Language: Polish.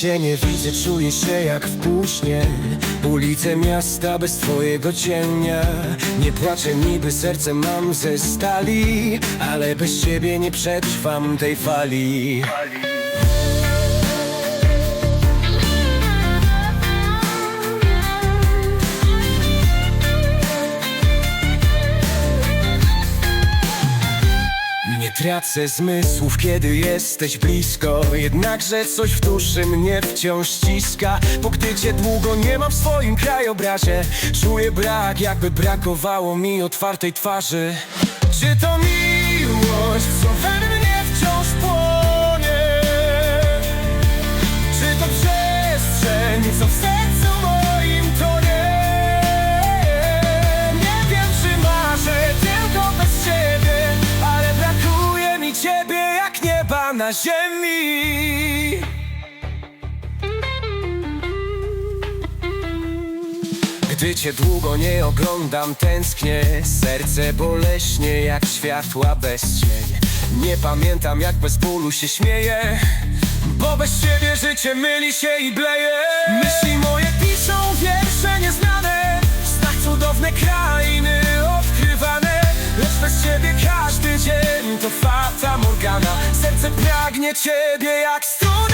cię nie widzę, czuję się jak w półśnie Ulice miasta bez twojego cienia. Nie płaczę niby serce mam ze stali Ale bez ciebie nie przetrwam tej fali tracę zmysłów, kiedy jesteś blisko. Jednakże coś w duszy mnie wciąż ściska. Bo gdy cię długo nie mam w swoim krajobrazie Czuję brak, jakby brakowało mi otwartej twarzy. Czy to miłość, co we mnie wciąż płonie? Czy to przestrzeń, co w nieba na ziemi. Gdy cię długo nie oglądam, tęsknię. Serce boleśnie jak światła bez cień. Nie pamiętam jak bez bólu się śmieję Bo bez ciebie życie myli się i bleje. Myśli moje piszą wiersze nieznane W snach cudowne krainy odkrywane Lecz bez ciebie każdy dzień to fata morgana. Serce pragnie ciebie jak strun